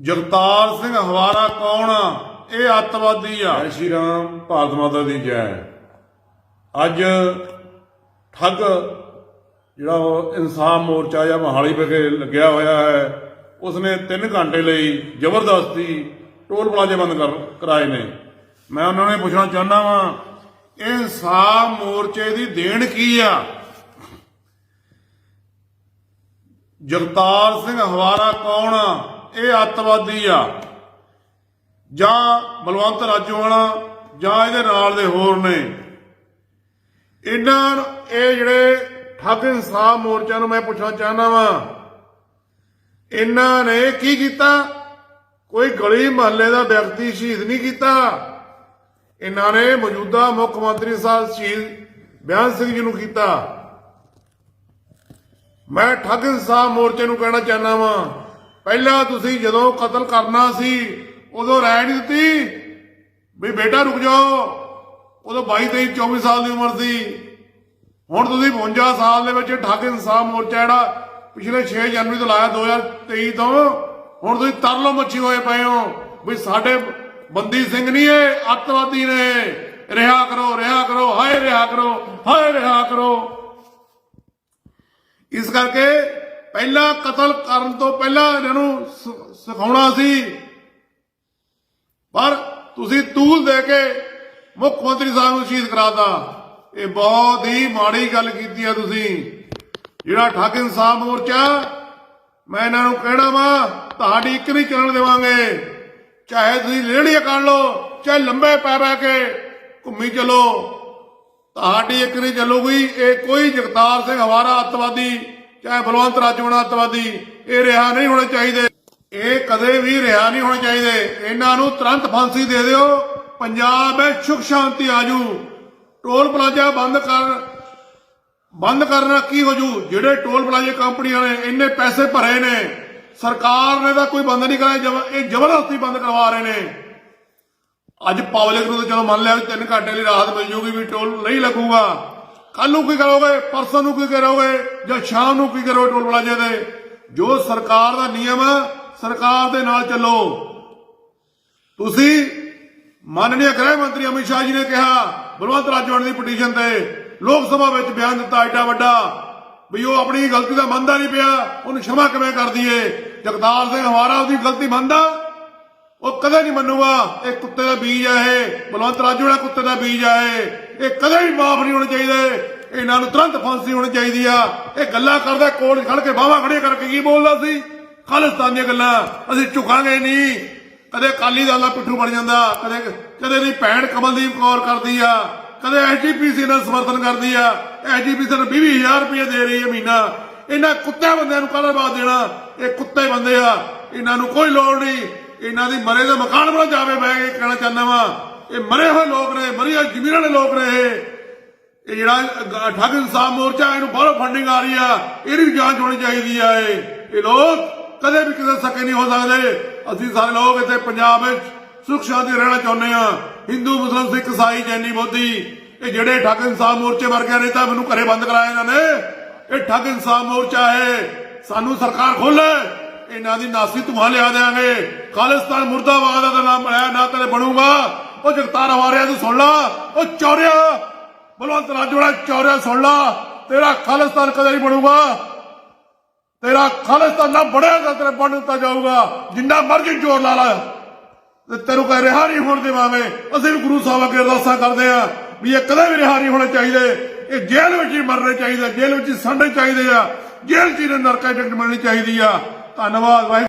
ਜਗਤਾਰ ਸਿੰਘ ਹਵਾਰਾ ਕੌਣ ਆ? ਇਹ ਅੱਤਵਾਦੀ ਆ। ਜੈ ਸ਼੍ਰੀ ਰਾਮ, ਭਾਰਤ ਮਾਤਾ ਦੀ ਜੈ। ਅੱਜ ਠੱਗ, ਜਿਹੜਾ ਉਹ ਇਨਸਾਨ ਮੋਰਚਾ ਜਾਂ ਮਹਾਲੀ ਵਿਖੇ ਲੱਗਿਆ ਹੋਇਆ ਹੈ, ਉਸਨੇ 3 ਘੰਟੇ ਲਈ ਜ਼ਬਰਦਸਤੀ ਟੋਲ ਪਲਾਜ਼ੇ ਬੰਦ ਕਰ, ਕਰਾਏ ਨੇ। ਮੈਂ ਉਹਨਾਂ ਨੇ ਪੁੱਛਣਾ ਚਾਹੁੰਦਾ ਵਾਂ, ਇਹ ਇਨਸਾਨ ਮੋਰਚੇ ਦੀ ਦੇਣ ਕੀ ਆ? ਜਗਤਾਰ ਸਿੰਘ ਹਵਾਰਾ ਕੌਣ ਆ? ਇਹ ਅੱਤਵਾਦੀ ਆ। ਜਾਂ ਬਲਵੰਤ ਰਾਜੋਵਾਲਾ ਜਾਂ ਇਹਦੇ ਨਾਲ ਦੇ ਹੋਰ ਨੇ। ਇਹਨਾਂ ਇਹ ਜਿਹੜੇ ਠੱਗ ਇਨਸਾਫ ਮੋਰਚਾ ਨੂੰ ਮੈਂ ਪੁੱਛਣਾ ਚਾਹਨਾ ਵਾਂ, ਇਹਨਾਂ ਨੇ ਕੀ ਕੀਤਾ? ਕੋਈ ਗਲੀ ਮਹੱਲੇ ਦਾ ਵਿਅਕਤੀ ਸ਼ਹੀਦ ਨਹੀਂ ਕੀਤਾ। ਇਹਨਾਂ ਨੇ ਮੌਜੂਦਾ ਮੁੱਖ ਮੰਤਰੀ ਸਾਹਿਬ ਸ਼ਹੀਦ ਬਿਆਨ ਸਿੰਘ ਜੀ ਨੂੰ ਕੀਤਾ। ਮੈਂ ਠੱਗ ਇਨਸਾਫ ਮੋਰਚੇ ਨੂੰ ਕਹਿਣਾ ਚਾਹਨਾ ਵਾਂ ਪਹਿਲਾਂ ਤੁਸੀਂ ਜਦੋਂ ਕਤਲ ਕਰਨਾ ਸੀ, ਉਦੋਂ ਰਾਇ ਨਹੀਂ ਦਿੱਤੀ? ਵੀ ਬੇਟਾ ਰੁਕ ਜਾਓ। ਉਦੋਂ 22 23 24 ਸਾਲ ਦੀ ਉਮਰ ਸੀ। ਹੁਣ ਤੁਸੀਂ 52 ਸਾਲ ਦੇ ਵਿੱਚ ਠੱਗ ਇਨਸਾਫ ਮੋਰਚਾ ਜਿਹੜਾ ਪਿਛਲੇ 6 ਜਨਵਰੀ ਤੋਂ ਲਾਇਆ 2023 ਤੋਂ, ਹੁਣ ਤੁਸੀਂ ਤਰਲੋ ਮੱਛੀ ਹੋਏ ਪਏ ਹੋ। ਵੀ ਸਾਡੇ ਬੰਦੀ ਸਿੰਘ ਨਹੀਂ ਏ ਅੱਤਵਾਦੀ ਨੇ। ਰਿਹਾ ਕਰੋ ਰਿਹਾ ਕਰੋ, ਹਾਏ ਰਿਹਾ ਕਰੋ, ਹਾਏ ਰਿਹਾ ਕਰੋ। ਇਸ ਕਰਕੇ ਪਹਿਲਾਂ ਕਤਲ ਕਰਨ ਤੋਂ ਪਹਿਲਾਂ ਇਹਨਾਂ ਨੂੰ ਸਿਖਾਉਣਾ ਸੀ। ਪਰ ਤੁਸੀਂ ਤੂਲ ਦੇ ਕੇ ਮੁੱਖ ਮੰਤਰੀ ਸਾਹਿਬ ਨੂੰ ਸ਼ਹੀਦ ਕਰਾਤਾ। ਇਹ ਬਹੁਤ ਹੀ ਮਾੜੀ ਗੱਲ ਕੀਤੀ ਹੈ ਤੁਸੀਂ। ਜਿਹੜਾ ਠੱਗ ਇਨਸਾਫ ਮੋਰਚਾ, ਮੈਂ ਇਹਨਾਂ ਨੂੰ ਕਹਿਣਾ ਵਾ, ਤੁਹਾਡੀ ਇੱਕ ਨਹੀਂ ਚੱਲਣ ਦੇਵਾਂਗੇ। ਚਾਹੇ ਤੁਸੀਂ ਲੇੜੀਆਂ ਕਰ ਲਓ, ਚਾਹੇ ਲੰਬੇ ਪੈ ਪੈ ਕੇ ਘੁੰਮੀ ਚਲੋ। ਤੁਹਾਡੀ ਇੱਕ ਨਹੀਂ ਚੱਲੂਗੀ, ਇਹ ਕੋਈ ਜਗਤਾਰ ਸਿੰਘ ਹਵਾਰਾ ਅੱਤਵਾਦੀ ਚਾਹੇ ਬਲਵੰਤ ਰਾਜੋਣਾ ਅੱਤਵਾਦੀ ਇਹ ਰਿਹਾ ਨਹੀਂ ਹੋਣੇ ਚਾਹੀਦੇ। ਇਹ ਕਦੇ ਵੀ ਰਿਹਾ ਨਹੀਂ ਹੋਣੇ ਚਾਹੀਦੇ। ਇਹਨਾਂ ਨੂੰ ਤੁਰੰਤ ਫਾਂਸੀ ਦੇ ਦਿਓ। ਪੰਜਾਬ ਵਿੱਚ ਸੁਖ ਸ਼ਾਂਤੀ ਆਜੂ ਟੋਲ ਪਲਾਜ਼ਾ ਬੰਦ ਕਰ, ਬੰਦ ਕਰਨਾ ਕੀ ਹੋ ਜੂ ਜਿਹੜੇ ਟੋਲ ਪਲਾਜ਼ੇ ਕੰਪਨੀਆਂ ਨੇ ਇੰਨੇ ਪੈਸੇ ਭਰੇ ਨੇ, ਸਰਕਾਰ ਨੇ ਤਾਂ ਕੋਈ ਬੰਦ ਨਹੀਂ ਕਰਾਇਆ ਇਹ ਜ਼ਬਰਦਸਤੀ ਬੰਦ ਕਰਵਾ ਰਹੇ ਨੇ। ਅੱਜ ਪਬਲਿਕ ਨੂੰ ਤਾਂ ਚਲੋ ਮੰਨ ਲਿਆ ਵੀ 3 ਘੰਟੇ ਲਈ ਰਾਹਤ ਮਿਲ ਜੂਗੀ ਵੀ ਟੋਲ ਨਹੀਂ ਲੱਗੂਗਾ। ਕੱਲ ਨੂੰ ਕੀ ਕਰੋਗੇ? ਪਰਸੋਂ ਨੂੰ ਕੀ ਕਰੋਗੇ? ਜਾਂ ਸ਼ਾਮ ਨੂੰ ਕੀ ਕਰੋਗੇ ਟੋਲ ਪਲਾਜ਼ੇ ਦੇ ਜੋ ਸਰਕਾਰ ਦਾ ਨਿਯਮ ਹੈ, ਸਰਕਾਰ ਦੇ ਨਾਲ ਚੱਲੋ। ਤੁਸੀਂ ਮਾਨਨੀਆ ਗ੍ਰਹਿ ਮੰਤਰੀ ਅਮਿਤ ਸ਼ਾਹ ਜੀ ਨੇ ਕਿਹਾ, ਬਲਵੰਤ ਰਾਜਵਣ ਦੀ ਪਟੀਸ਼ਨ ਤੇ ਲੋਕ ਸਭਾ ਵਿੱਚ ਬਿਆਨ ਦਿੱਤਾ ਐਡਾ ਵੱਡਾ ਵੀ ਉਹ ਆਪਣੀ ਗਲਤੀ ਦਾ ਮੰਨਦਾ ਨਹੀਂ ਪਿਆ, ਉਹਨੂੰ ਸ਼ਮਾ ਕਿਵੇਂ ਕਰ ਦਈਏ ਜਗਦਾਰ ਸਿੰਘ ਹਵਾਰਾ ਉਹਦੀ ਗਲਤੀ ਮੰਨਦਾ। ਉਹ ਕਦੇ ਨਹੀਂ ਮੰਨੂਗਾ, ਇਹ ਕੁੱਤੇ ਦਾ ਬੀਜ ਆ ਇਹ। ਬਲਵੰਤ ਰਾਜੂ ਦਾ ਕੁੱਤੇ ਦਾ ਬੀਜ ਆ ਇਹ। ਇਹ ਕਦੇ ਵੀ ਮਾਫ ਨਹੀਂ ਹੋਣੇ ਚਾਹੀਦੇ। ਇਹਨਾਂ ਨੂੰ ਤੁਰੰਤ ਫਾਂਸੀ ਹੋਣੀ ਚਾਹੀਦੀ ਆ। ਇਹ ਗੱਲਾਂ ਕਰਦਾ, ਕੋਲ ਖੜ ਕੇ ਬਾਹਾਂ ਖੜੀਆਂ ਕਰਕੇ ਕੀ ਬੋਲਦਾ ਸੀ? ਖਾਲਿਸਤਾਨ ਦੀਆਂ ਗੱਲਾਂ, ਅਸੀਂ ਝੁਕਾਂਗੇ ਨਹੀਂ। ਕਦੇ ਕਾਲੀ ਦਲ ਦਾ ਪਿੱਠੂ ਬਣ ਜਾਂਦਾ, ਕਦੇ ਕਦੇ ਦੀ ਭੈਣ ਕਮਲਦੀਪ ਕੌਰ ਕਰਦੀ ਆ। ਕਦੇ ਐਜੀਪੀਸੀ ਨਾਲ ਸਮਰਥਨ ਕਰਦੀ ਆ। ਐਜੀਪੀਸੀ ਨੂੰ 20000 ਰੁਪਏ ਦੇ ਰਹੀ ਹੈ ਮਹੀਨਾ। ਇਹਨਾਂ ਕੁੱਤੇ ਬੰਦਿਆਂ ਨੂੰ ਕਾਹਦਾ ਬਾਤ ਦੇਣਾ? ਇਹ ਕੁੱਤੇ ਬੰਦੇ ਆ। ਇਹਨਾਂ ਨੂੰ ਕੋਈ ਲੋੜ ਨਹੀਂ। ਇਹਨਾਂ ਦੀ ਮਰੇ ਦੇ ਮਕਾਨ ਬਣਾ ਜਾਵੇ, ਮੈਂ ਇਹ ਕਹਿਣਾ ਚਾਹੁੰਦਾ ਵਾਂ। ਇਹ ਮਰੇ ਹੋਏ ਲੋਕ ਨੇ ਮਰੀਆਂ ਜ਼ਮੀਨਾਂ ਦੇ ਲੋਕ ਨੇ ਇਹ। ਜਿਹੜਾ ਠੱਗ ਇਨਸਾਫ ਮੋਰਚਾ, ਇਹਨੂੰ ਬਾਹਰੋਂ ਫੰਡਿੰਗ ਆ ਰਹੀ ਆ, ਇਹਦੀ ਵੀ ਜਾਂਚ ਹੋਣੀ ਚਾਹੀਦੀ ਆ ਇਹ। ਇਹ ਲੋਕ ਕਦੇ ਵੀ ਕਿਸੇ ਸਕੇ ਨਹੀਂ ਹੋ ਸਕਦੇ। ਅਸੀਂ ਸਾਰੇ ਲੋਕ ਇੱਥੇ ਪੰਜਾਬ ਵਿੱਚ ਸੁਖ ਸ਼ਾਂਤੀ ਰਹਿਣਾ ਚਾਹੁੰਦੇ ਆ ਹਿੰਦੂ, ਮੁਸਲਮਾਨ, ਸਿੱਖ ਈਸਾਈ ਜੈਨੀ, ਬੋਧੀ, ਇਹ ਜਿਹੜੇ ਠੱਗ ਇਨਸਾਫ ਮੋਰਚੇ ਵਰਗੇ ਨੇ ਤਾਂ ਮੈਨੂੰ ਘਰੇ ਬੰਦ ਕਰਾਇਆ ਇਹਨਾਂ ਨੇ। ਇਹ ਠੱਗ ਇਨਸਾਫ ਮੋਰਚਾ ਹੈ। ਸਾਨੂੰ ਸਰਕਾਰ ਖੋਲੇ ਇਹਨਾਂ ਦੀ ਨਾਸੀ ਧੂਆਂ ਲਿਆ ਦੇਾਂਗੇ ਖਾਲਿਸਤਾਨ ਮੁਰਦਾਬਾਦ ਦਾ ਨਾਮ ਬਣਾਇਆ ਨਾ ਤੇਰੇ ਬਣੂਗਾ। ਉਹ ਜਗਤਾਰ ਹਵਾਰਿਆ ਤੂੰ ਸੁਣ ਲਾ। ਉਹ ਚੌਰਿਆ, ਬਲਵੰਤ ਰਾਜੋੜਾ ਚੌਰਿਆ ਸੁਣ ਲਾ। ਤੇਰਾ ਖਾਲਿਸਤਾਨ ਕਦੇ ਨਹੀਂ ਬਣੂਗਾ। ਤੇਰਾ ਖਾਲਿਸਤਾਨ ਨਾ ਬਣੇਗਾ ਤੇਰੇ ਬਣ ਜਾਊਗਾ। ਜਿੰਨਾ ਮਰਜ਼ੀ ਜ਼ੋਰ ਲਾ ਲਾ। ਤੇ ਤੈਨੂੰ ਕਹਿ ਰਿਹਾ ਨਹੀਂ ਹੋਣ ਦੇਵਾਂਗੇ ਅਸੀਂ ਵੀ ਗੁਰੂ ਸਾਹਿਬ ਅੱਗੇ ਅਰਦਾਸਾਂ ਕਰਦੇ ਆ ਵੀ ਇਹ ਕਦੇ ਵੀ ਰਿਹਾ ਨਹੀਂ ਹੋਣੇ ਚਾਹੀਦੇ। ਇਹ ਜੇਲ੍ਹ ਵਿੱਚ ਹੀ ਮਰਨੇ ਚਾਹੀਦੇ ਜੇਲ੍ਹ ਵਿੱਚ ਹੀ ਸੰਡੇ ਚਾਹੀਦੇ ਆ। ਜੇਲ੍ਹ ਚ ਹੀ ਨਰਕਾਂ ਚ ਮਿਲਣੀ ਚਾਹੀਦੀ ਆ। I know what, right?